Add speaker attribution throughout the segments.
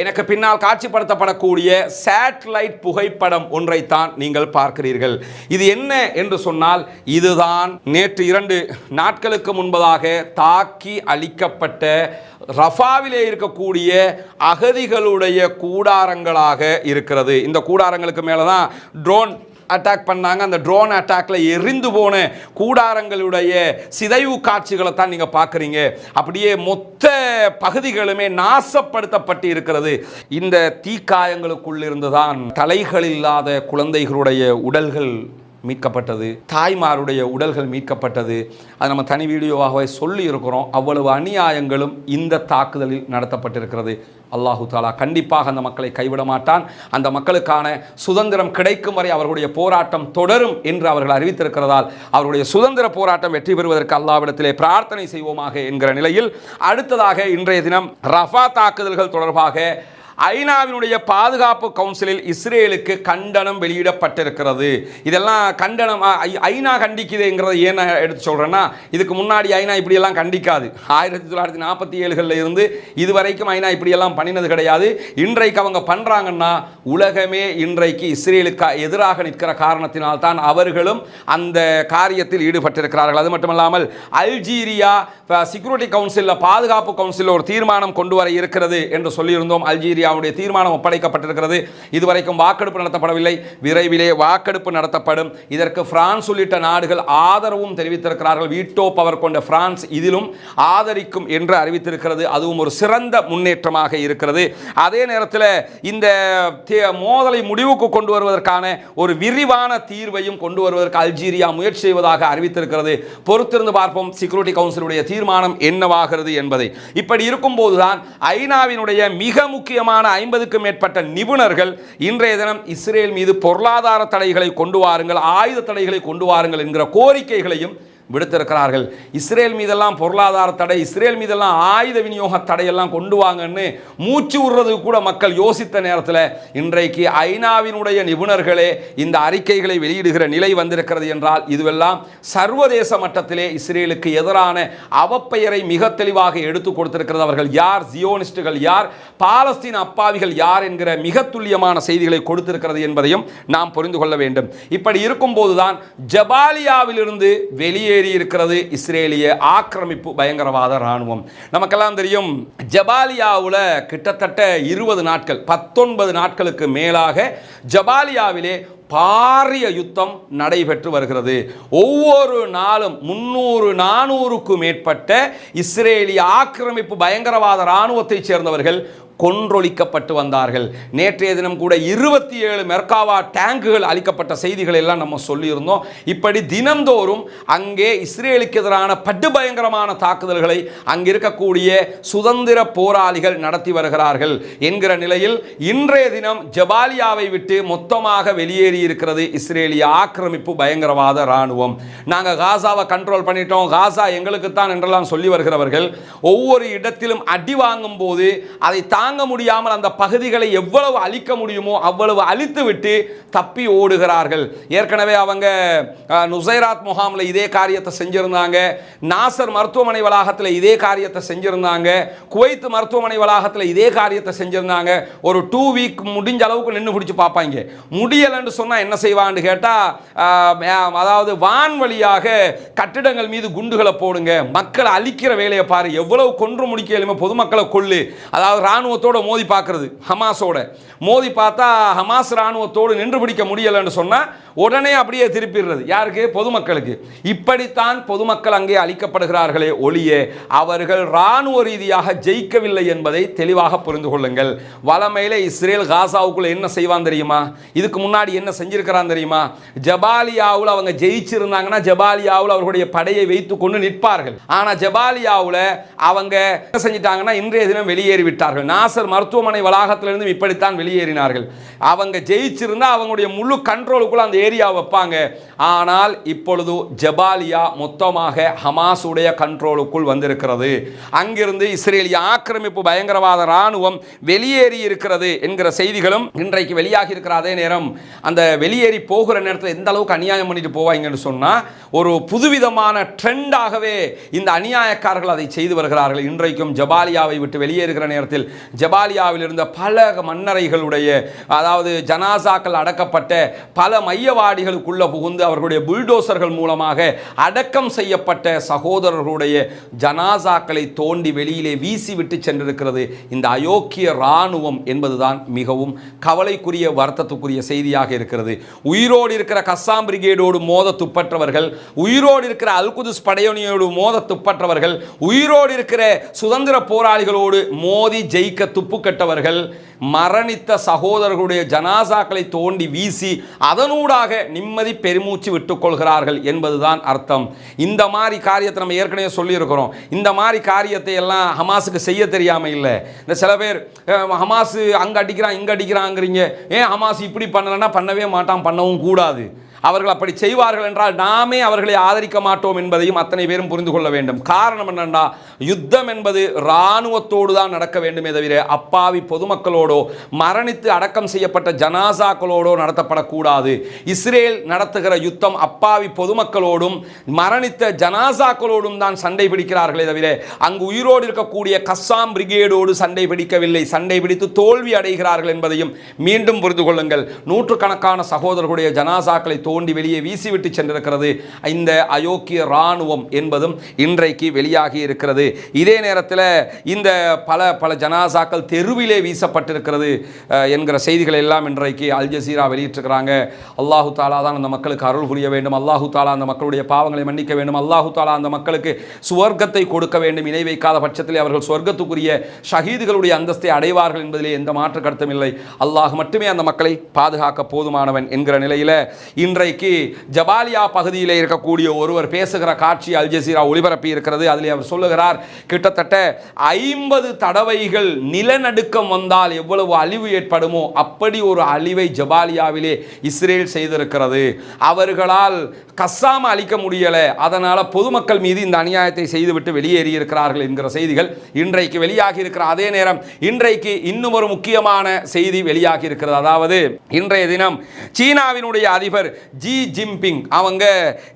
Speaker 1: எனக்கு பின்னால் காட்சிப்படுத்தப்படக்கூடிய சேட்டலைட் புகைப்படம் ஒன்றைத்தான் நீங்கள் பார்க்கிறீர்கள். இது என்ன என்று சொன்னால் இதுதான் நேற்று இரண்டு நாட்களுக்கு முன்பதாக தாக்கி அளிக்கப்பட்ட ரஃபாவிலே இருக்கக்கூடிய அகதிகளுடைய கூடாரங்களாக இருக்கிறது. இந்த கூடாரங்களுக்கு மேலே தான் ட்ரோன் அட்டாக் பண்ணாங்க. அந்த ட்ரோன் அட்டாக்ல எரிந்து போன கூடாரங்களுடைய சிதைவு காட்சிகளை தான் நீங்கள் பார்க்குறீங்க. அப்படியே மொத்த பகுதிகளுமே நாசப்படுத்தப்பட்டு இருக்கிறது இந்த தீக்காயங்களுக்குள் இருந்து தான் தலைகள் இல்லாத குழந்தைகளுடைய உடல்கள் மீட்கப்பட்டது. தாய்மாருடைய உடல்கள் மீட்கப்பட்டது. அது நம்ம தனி வீடியோவாகவே சொல்லி இருக்கிறோம் அவ்வளவு அநியாயங்களும் இந்த தாக்குதலில் நடத்தப்பட்டிருக்கிறது. அல்லாஹு தாலா கண்டிப்பாக அந்த மக்களை கைவிட மாட்டான். அந்த மக்களுக்கான சுதந்திரம் கிடைக்கும் வரை அவர்களுடைய போராட்டம் தொடரும் என்று அவர்கள் அறிவித்திருக்கிறதால் அவருடைய சுதந்திர போராட்டம் வெற்றி பெறுவதற்கு அல்லாவிடத்திலே பிரார்த்தனை செய்வோமாக என்கிற நிலையில் அடுத்ததாக இன்றைய தினம் ரஃபா தாக்குதல்கள் தொடர்பாக ஐநாவினுடைய பாதுகாப்பு கவுன்சிலில் இஸ்ரேலுக்கு கண்டனம் வெளியிடப்பட்டிருக்கிறது. இதெல்லாம் கண்டனம் ஐ- ஐநா கண்டிக்குதுங்கிறத ஏன் எடுத்து சொல்கிறேன்னா இதுக்கு முன்னாடி ஐநா இப்படியெல்லாம் கண்டிக்காது. ஆயிரத்தி தொள்ளாயிரத்தி நாற்பத்தி ஏழுகளில் இருந்து இதுவரைக்கும் ஐநா இப்படியெல்லாம் பண்ணினது கிடையாது. இன்றைக்கு அவங்க பண்ணுறாங்கன்னா உலகமே இன்றைக்கு இஸ்ரேலுக்கு எதிராக நிற்கிற காரணத்தினால் தான் அவர்களும் அந்த காரியத்தில் ஈடுபட்டிருக்கிறார்கள். அது மட்டுமல்லாமல் அல்ஜீரியா செக்யூரிட்டி கவுன்சிலில் பாதுகாப்பு கவுன்சிலில் ஒரு தீர்மானம் கொண்டு வர இருக்கிறது என்று சொல்லியிருந்தோம். அல்ஜீரியாவுடைய தீர்மானம் ஒப்படைக்கப்பட்டிருக்கிறது. இதுவரைக்கும் வாக்கெடுப்பு நடத்தப்படவில்லை. விரைவிலே வாக்கெடுப்பு நடத்தப்படும். இதற்கு பிரான்ஸ் உள்ளிட்ட நாடுகள் ஆதரவும் தெரிவித்திருக்கிறார்கள். வீட்டோ பவர் கொண்ட பிரான்ஸ் இதிலும் ஆதரிக்கும் என்று அறிவித்திருக்கிறது. அதுவும் ஒரு சிறந்த முன்னேற்றமாக இருக்கிறது. அதே நேரத்தில் இந்த மோதலை முடிவுக்கு கொண்டு வருவதற்கான ஒரு விரிவான தீர்வையும் கொண்டு வருவதற்கு அல்ஜீரியா முயற்சி செய்வதாக அறிவித்திருக்கிறது. பொறுத்திருந்து பார்ப்போம். செக்யூரிட்டி கவுன்சிலுடைய தீர்மானம் என்னவாகிறது என்பதை. இப்படி இருக்கும்போதுதான் ஐநாவினுடைய மிக முக்கியமான ஐம்பதுக்கும் மேற்பட்ட நிபுணர்கள் இன்றைய தினம் இஸ்ரேல் மீது பொருளாதார தடைகளை கொண்டு வாருங்கள் ஆயுத தடைகளை கொண்டு வாருங்கள் என்கிற கோரிக்கைகளையும் விடுத்திருக்கிறார்கள். இஸ்ரேல் மீதெல்லாம் பொருளாதார தடை இஸ்ரேல் மீதெல்லாம் ஆயுத விநியோக தடையெல்லாம் கொண்டு வாங்கன்னு மூச்சு விடுறதுக்கு கூட மக்கள் யோசித்த நேரத்தில் இன்றைக்கு ஐநாவினுடைய நிபுணர்களே இந்த அறிக்கைகளை வெளியிடுகிற நிலை வந்திருக்கிறது என்றால் இதுவெல்லாம் சர்வதேச மட்டத்திலே இஸ்ரேலுக்கு எதிரான அவப்பெயரை மிக தெளிவாக எடுத்து கொடுத்திருக்கிறது அவர்கள். யார் ஜியோனிஸ்டுகள் யார் பாலஸ்தீன் அப்பாவிகள் யார் என்கிற மிக துல்லியமான செய்திகளை கொடுத்திருக்கிறது என்பதையும் நாம் புரிந்து கொள்ள வேண்டும். இப்படி இருக்கும்போதுதான் ஜபாலியாவிலிருந்து வெளியே வெளியேறி இருக்கிறது இஸ்ரேலிய ஆக்கிரமிப்பு பயங்கரவாத இராணுவம். நமக்கெல்லாம் தெரியும் ஜபாலியாவில் கிட்டத்தட்ட இருபது நாட்கள் பத்தொன்பது நாட்களுக்கு மேலாக ஜபாலியாவிலே பாரிய யுத்தம் நடைபெற்று வருகிறது. ஒவ்வொரு நாளும் முன்னூறு நானூறுக்கும் மேற்பட்ட இஸ்ரேலிய ஆக்கிரமிப்பு பயங்கரவாத இராணுவத்தைச் சேர்ந்தவர்கள் கொன்றொழிக்கப்பட்டு வந்தார்கள். நேற்றைய தினம் கூட இருபத்தி ஏழு மெர்காவா டேங்குகள் அளிக்கப்பட்ட செய்திகள் எல்லாம் நம்ம சொல்லியிருந்தோம். இப்படி தினந்தோறும் அங்கே இஸ்ரேலுக்கு எதிரான படுபயங்கரமான தாக்குதல்களை அங்கே இருக்கக்கூடிய சுதந்திர போராளிகள் நடத்தி வருகிறார்கள் என்கிற நிலையில் இன்றைய தினம் ஜபாலியாவை விட்டு மொத்தமாக வெளியேறி இருக்கிறது இஸ்ரேலிய ஆக்கிரமிப்பு பயங்கரவாத இராணுவம். நாங்கள் காசாவை கண்ட்ரோல் பண்ணிட்டோம். காசா எங்களுக்கு தான் என்றெல்லாம் சொல்லி வருகிறவர்கள் ஒவ்வொரு இடத்திலும் அடி வாங்கும் போது அதை தாங்க முடியாமல் அந்த பகுதிகளை எவ்வளவு அழிக்க முடியுமோ அவ்வளவு அழித்து விட்டு தப்பி ஓடுகிறார்கள். ஏற்கனவே அவங்க நுசைராத் முகாமில் இதே காரியத்தை செஞ்சிருந்தாங்க. நாசர் மருத்துவமனை வளாகத்தில் இதே காரியத்தை செஞ்சுருந்தாங்க. குவைத் மருத்துவமனை வளாகத்தில் இதே காரியத்தை செஞ்சிருந்தாங்க. ஒரு டூ வீக் முடிஞ்ச அளவுக்கு நின்று பிடிச்சி பார்ப்பாங்க முடியலைன்னு சொன்னால் என்ன செய்வான்னு கேட்டால் அதாவது வான் வழியாக கட்டிடங்கள் மீது குண்டுகளை போடுங்க. மக்களை அழிக்கிற வேலையை பாரு. எவ்வளவு கொன்று முடிக்க பொதுமக்களை கொள்ளு. அதாவது இராணுவத்தோடு மோதி பார்க்குறது ஹமாஸோட. மோதி பார்த்தா ஹமாஸ் ராணுவத்தோடு நின்று பிடிக்க முடியலைன்னு சொன்னால் உடனே அப்படியே திருப்பிடுறது. யாருக்கு? பொதுமக்களுக்கு. இப்படித்தான் பொதுமக்கள் அங்கே அழிக்கப்படுகிறார்களே ஒழிய அவர்கள் ராணுவ ரீதியாக ஜெயிக்கவில்லை என்பதை தெளிவாக புரிந்து கொள்ளுங்கள். வளமையில் இஸ்ரேல் காசாவுக்குள்ளே என்ன செய்வான் தெரியுமா? இதுக்கு முன்னாடி என்ன செஞ்சிருக்கிறான் தெரியுமா? ஜபாலியாவில் அவங்க ஜெயிச்சிருந்தாங்கன்னா ஜபாலியாவில் அவர்களுடைய படையை வைத்து கொண்டு நிற்பார்கள். ஆனால் ஜபாலியாவில் அவங்க என்ன செஞ்சிட்டாங்கன்னா இன்றைய தினம் வெளியேறி விட்டார்கள் நாசர் மருத்துவமனை வளாகத்திலிருந்து இப்படித்தான் வெளியேறினார்கள். அவங்க ஜெயிச்சிருந்தா அவங்களுடைய முழு கண்ட்ரோலுக்குள்ள அந்த ஏரியா வைப்பாங்க. ஆனால் இப்பொழுது ஜபாலியா மொத்தமாக ஹமாஸுடைய கண்ட்ரோலுக்குள் வந்திருக்கிறது. அங்கிருந்து இஸ்ரேலிய ஆக்கிரமிப்பு பயங்கரவாத ராணுவம் வெளியேறி இருக்கிறது என்கிற செய்திகளும் இன்றைக்கு வெளியாகி இருக்கிற அதே நேரம். அந்த வெளியேறி போகிற நேரத்தில் எந்த அளவுக்கு அநியாயம் பண்ணிட்டு போவாங்கன்னு சொன்னால் ஒரு புதுவிதமான ட்ரெண்டாகவே இந்த அநியாயக்காரர்கள் அதை செய்து வருகிறார்கள். இன்றைக்கும் ஜபாலியாவை விட்டு வெளியேறுகிற நேரத்தில் ஜபாலியாவில் இருந்த பல மன்னரைகளுடைய அதாவது ஜனாசாக்கள் அடக்கப்பட்ட பல மையவாடிகளுக்குள்ளே புகுந்து அவர்களுடைய புல்டோசர்கள் மூலமாக அடக்கம் செய்யப்பட்ட சகோதரர்களுடைய ஜனாசாக்களை தோண்டி வெளியிலே வீசி விட்டு சென்றிருக்கிறது. இந்த அயோக்கிய இராணுவம் என்பதுதான் மிகவும் கவலைக்குரிய வருத்தத்துக்குரிய செய்தியாக இருக்கிறது. உயிரோடு இருக்கிற கஸ்ஸாம் பிரிகேடோடு மோத துப்பற்றவர்கள் உயிரோடு இருக்கிற அல்குதுஸ் படையணியோடு மோத துப்பற்றவர்கள் உயிரோடு இருக்கிற சுதந்திர போராளிகளோடு மோதி ஜெயிக்க துப்புக்கட்டவர்கள் மரணித்த சகோதரர்களுடைய ஜனாசாக்களை தோண்டி வீசி அதனூடாக நிம்மதி பெருமூச்சு விட்டுக்கொள்கிறார்கள் என்பதுதான் அர்த்தம். இந்த மாதிரி காரியத்தை நம்ம ஏற்கனவே சொல்லியிருக்கிறோம். இந்த மாதிரி காரியத்தை எல்லாம் ஹமாஸுக்கு செய்ய தெரியாமல் இல்லை. இந்த சில பேர் ஹமாஸு அங்கே அடிக்கிறான் இங்கே அடிக்கிறாங்கிறீங்க. ஏன் ஹமாஸ் இப்படி பண்ணலைன்னா பண்ணவே மாட்டான் பண்ணவும் கூடாது. அவர்கள் அப்படி செய்வார்கள் என்றால் நாமே அவர்களை ஆதரிக்க மாட்டோம் என்பதையும் அத்தனை பேரும் புரிந்து கொள்ள வேண்டும். காரணம் என்னென்னா யுத்தம் என்பது இராணுவத்தோடு தான் நடக்க வேண்டுமே தவிர அப்பாவி பொதுமக்களோடு மரணித்து அடக்கம் செய்யப்பட்ட ஜனாசாக்களோடோ நடத்தப்படக்கூடாது. இஸ்ரேல் நடத்துகிற யுத்தம் அப்பாவி பொதுமக்களோடும் மரணித்த ஜனாசாக்களோடும் தான் சண்டை பிடிக்கிறார்களே தவிர அங்கு உயிரோடு இருக்கக்கூடிய கஸ்ஸாம் பிரிகேடோடு சண்டை பிடிக்கவில்லை. சண்டை பிடித்து தோல்வி அடைகிறார்கள் என்பதையும் மீண்டும் புரிந்து கொள்ளுங்கள். நூற்றுக்கணக்கான சகோதரர்களுடைய ஜனாசாக்களை தோண்டி வெளியே வீசிவிட்டு சென்றிருக்கிறது இந்த அயோக்கிய இராணுவம் என்பதும் இன்றைக்கு வெளியாகி இருக்கிறது. இதே நேரத்தில் இந்த பல பல ஜனாசாக்கள் தெருவிலே வீசப்பட்டு அஹ், என்கிற செய்திகள் எல்லாம் இன்றைக்கு அல் ஜசீரா வெளியிட்டிருக்கிறாங்க. அல்லாஹு தாலா தான் அந்த மக்களுக்கு அருள் புரிய வேண்டும். அல்லாஹு தாலா அந்த மக்களுடைய பாவங்களை மன்னிக்க வேண்டும். அல்லாஹு தாலா அந்த மக்களுக்கு சுவர்க்கத்தை கொடுக்க வேண்டும். இணை வைக்காத பட்சத்தில் அவர்கள் சொர்க்கத்துக்குரிய ஷஹீதுகளுடைய அந்தஸ்தை அடைவார்கள் என்பதிலே எந்த மாற்று கருத்தும் இல்லை. அல்லாஹ் மட்டுமே அந்த மக்களை பாதுகாக்க போதுமானவன் என்கிற நிலையில் இன்றைக்கு ஜபாலியா பகுதியில் இருக்கக்கூடிய ஒருவர் பேசுகிற காட்சி அல் ஜசீரா ஒளிபரப்பி இருக்கிறது. அதில் அவர் சொல்லுகிறார் கிட்டத்தட்ட ஐம்பது தடவைகள் நிலநடுக்கம் வந்தால் எவ்வளவு அழிவு ஏற்படுமோ அப்படி ஒரு அழிவை ஜபாலியாவிலே இஸ்ரேல் செய்திருக்கிறது. அவர்களால் கசாம அழிக்க முடியலை. அதனால் பொதுமக்கள் மீது இந்த அநியாயத்தை செய்துவிட்டு வெளியேறி இருக்கிறார்கள் என்கிற செய்திகள் இன்றைக்கு வெளியாகி இருக்கிற அதே நேரம் இன்றைக்கு இன்னும் ஒரு முக்கியமான செய்தி வெளியாகி இருக்கிறது அதாவது இன்றைய தினம் சீனாவினுடைய அதிபர் ஜி ஜின்பிங் அவங்க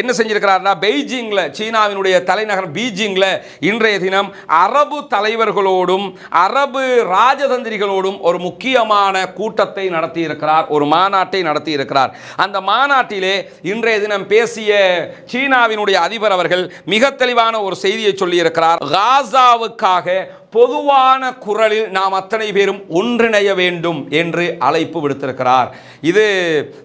Speaker 1: என்ன செஞ்சிருக்கிறார்னா பெய்ஜிங்கில் சீனாவினுடைய தலைநகர் பீஜிங்கில் இன்றைய தினம் அரபு தலைவர்களோடும் அரபு ராஜதந்திரிகளோடும் ஒரு முக்கியமான கூட்டத்தை நடத்தி இருக்கிறார் ஒரு மாநாட்டை நடத்தி இருக்கிறார் அந்த மாநாட்டிலே இன்றைய தினம் பேசிய சீனாவினுடைய அதிபர் அவர்கள் மிக தெளிவான ஒரு செய்தியை சொல்லியிருக்கிறார். காசாவுக்காக பொதுவான குரலில் நாம் அத்தனை பேரும் ஒன்றிணைய வேண்டும் என்று அழைப்பு விடுத்திருக்கிறார். இது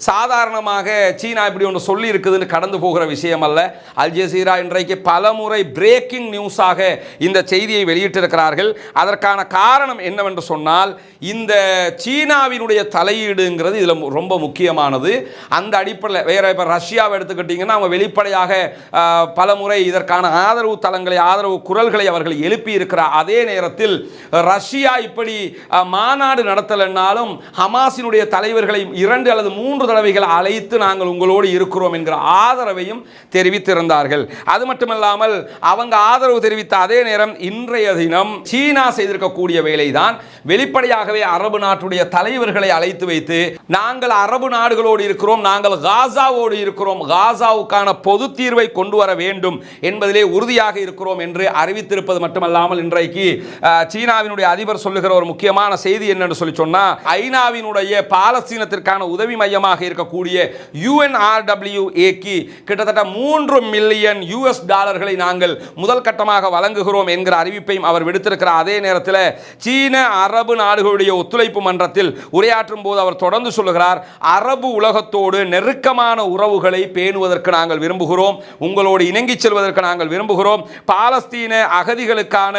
Speaker 1: சாதாரணமாக சீனா இப்படி ஒன்று சொல்லி இருக்குதுன்னு கடந்து போகிற விஷயம் அல்ல அல் ஜசீரா இன்றைக்கு பலமுறை பிரேக்கிங் நியூஸாக இந்த செய்தியை வெளியிட்டிருக்கிறார்கள். அதற்கான காரணம் என்னவென்று சொன்னால் இந்த சீனாவினுடைய தலையீடுங்கிறது இதில் ரொம்ப முக்கியமானது. அந்த அடிப்படையில் வேற இப்போ ரஷ்யாவை எடுத்துக்கிட்டிங்கன்னா அவங்க வெளிப்படையாக பலமுறை இதற்கான ஆதரவு தளங்களை ஆதரவு குரல்களை அவர்கள் எழுப்பி இருக்கிற அதே நேரத்தில் ரஷ்யா இப்படி மாநாடு நடத்தலைன்னாலும் ஹமாஸினுடைய தலைவர்களை இரண்டு அல்லது மூன்று தடவைகள் அழைத்து நாங்கள் உங்களோடு இருக்கிறோம் என்கிற ஆதரவையும் தெரிவித்திருந்தார்கள். அது மட்டுமல்லாமல் அவங்க ஆதரவு தெரிவித்த அதே நேரம் இன்றைய தினம் சீனா செய்திருக்கக்கூடிய வேலைதான். வெளிப்படையாகவே அரபு நாட்டுடைய தலைவர்களை அழைத்து வைத்து நாங்கள் அரபு நாடுகளோடு இருக்கிறோம் நாங்கள் காசாவோடு இருக்கிறோம் காசாவுக்கான பொது தீர்வை கொண்டு வர வேண்டும் என்பதிலே உறுதியாக இருக்கிறோம் என்று அறிவித்திருப்பது மட்டுமல்லாமல் இன்றைக்கு சீனாவினுடைய அதிபர் சொல்லுகிற ஒரு முக்கியமான செய்தி என்னன்னு சொல்லி சொன்னால் ஐநாவினுடைய பாலஸ்தீனத்திற்கான உதவி மையமாக இருக்கக்கூடிய யுஎன்ஆர்டபிள்யூஏக்கு கிட்டத்தட்ட மூன்று மில்லியன் யூஎஸ் டாலர்களை நாங்கள் முதல் கட்டமாக வழங்குகிறோம் என்கிற அறிவிப்பையும் அவர் விடுத்திருக்கிறார். அதே நேரத்தில் சீன அரபு நாடுகளுடைய ஒத்துழைப்பு மன்றத்தில் உரையாற்றும் போது அவர் தொடர்ந்து சொல்லுகிறார் அரபு உலகத்தோடு நெருக்கமான உறவுகளை பேணுவதற்கு நாங்கள் விரும்புகிறோம். உங்களோடு இணங்கிச் செல்வதற்கு நாங்கள் விரும்புகிறோம். பாலஸ்தீன அகதிகளுக்கான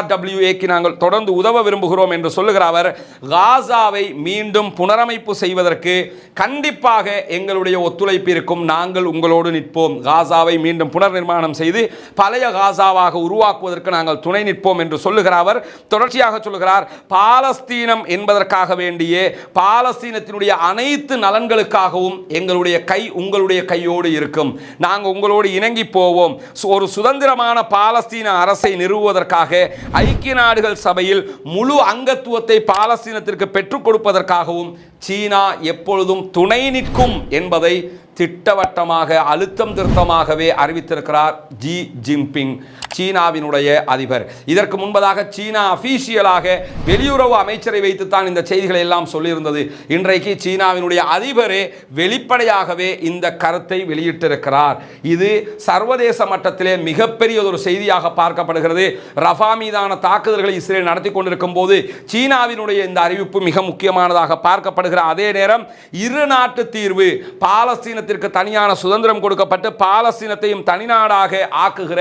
Speaker 1: யுஎன்ஆர்டபிள்யூஏக்கு நாங்கள் தொடர்ந்து உதவ விரும்புகிறோம் என்று சொல்லுகிற அவர் காசாவை மீண்டும் புனரமைப்பு செய்வதற்கு கண்டிப்பாக எங்களுடைய ஒத்துழைப்பு இருக்கும். நாங்கள் உங்களோடு நிற்போம். காசாவை மீண்டும் புனர் நிர்மாணம் செய்து பழைய காசாவாக உருவாக்குவதற்கு நாங்கள் துணை நிற்போம் என்று சொல்லுகிற அவர் தொடர்ச்சியாக சொல்லுகிறார். பாலஸ்தீனம் என்பதற்காக வேண்டிய பாலஸ்தீனத்தினுடைய அனைத்து நலன்களுக்காகவும் எங்களுடைய கை உங்களுடைய கையோடு இருக்கும். நாங்கள் உங்களோடு இணங்கி போவோம். சு- ஒரு சுதந்திரமான பாலஸ்தீன அரசை நிறுவுவதற்காக ஐக்கிய நாடுகள் சபையில் முழு அங்கத்துவத்தை பாலஸ்தீனத்திற்கு பெற்றுக் கொடுப்பதற்காகவும் சீனா எப்பொழுதும் துணை நிற்கும் என்பதை திட்டவட்டமாக அழுத்தம் திருத்தமாகவே அறிவித்திருக்கிறார் ஜி ஜின்பிங் சீனாவினுடைய அதிபர். இதற்கு முன்பதாக சீனா அஃபீஷியலாக வெளியுறவு அமைச்சரை வைத்துத்தான் இந்த செய்திகளை எல்லாம் சொல்லியிருந்தது. இன்றைக்கு சீனாவினுடைய அதிபரே வெளிப்படையாகவே இந்த கருத்தை வெளியிட்டிருக்கிறார். இது சர்வதேச மட்டத்திலே மிகப்பெரிய ஒரு செய்தியாக பார்க்கப்படுகிறது. ரஃபா மீதான தாக்குதல்களை இஸ்ரேல் நடத்தி கொண்டிருக்கும் போது சீனாவினுடைய இந்த அறிவிப்பு மிக முக்கியமானதாக பார்க்கப்படுகிற அதே நேரம் இரு நாட்டு தீர்வு பாலஸ்தீனத்திற்கு தனியான சுதந்திரம் கொடுக்கப்பட்டு பாலஸ்தீனத்தையும் தனிநாடாக ஆக்குகிற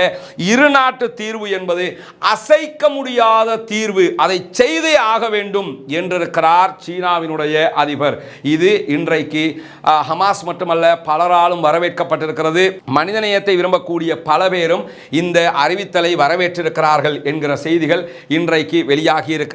Speaker 1: இரு நாட்டு தீர்வு என்பது அசைக்க முடியாத தீர்வு. அதை செய்தே ஆக வேண்டும் என்றிருக்கிறார் சீனாவினுடைய அதிபர். இது இன்றைக்கு ஹமாஸ் மட்டுமல்ல பலராலும் வரவேற்கப்பட்டிருக்கிறது. மனிதநேயத்தை விரும்பக்கூடிய பல பேரும் இந்த அறிவித்தலை வரவேற்றிருக்கிறார்கள் என்கிற செய்திகள் இன்றைக்கு வெளியாகி இருக்கிறது